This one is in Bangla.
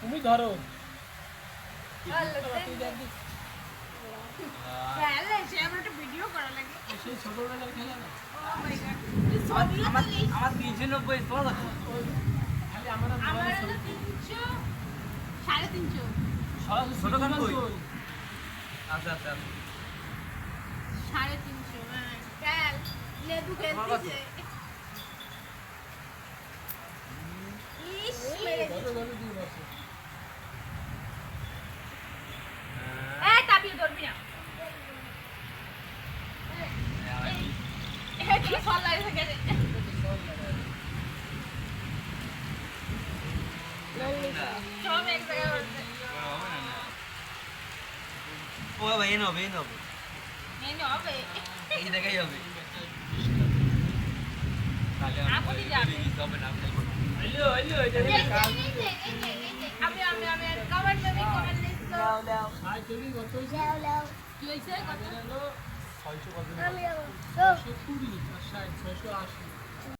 তুমি ধরো। তিনশো নব্বই তোমার সাড়ে তিনশো আচ্ছা আচ্ছা সাড়ে তিনশো হ্যাঁ। লেবু খেলতেছে ಏನು ಏನು ಏನು এটাকে যাবে তাহলে আমি যাবে না হ্যালো হ্যালো দাও দাও ছয়শো কত ছয়শো কুড়ি ছয়শো আশি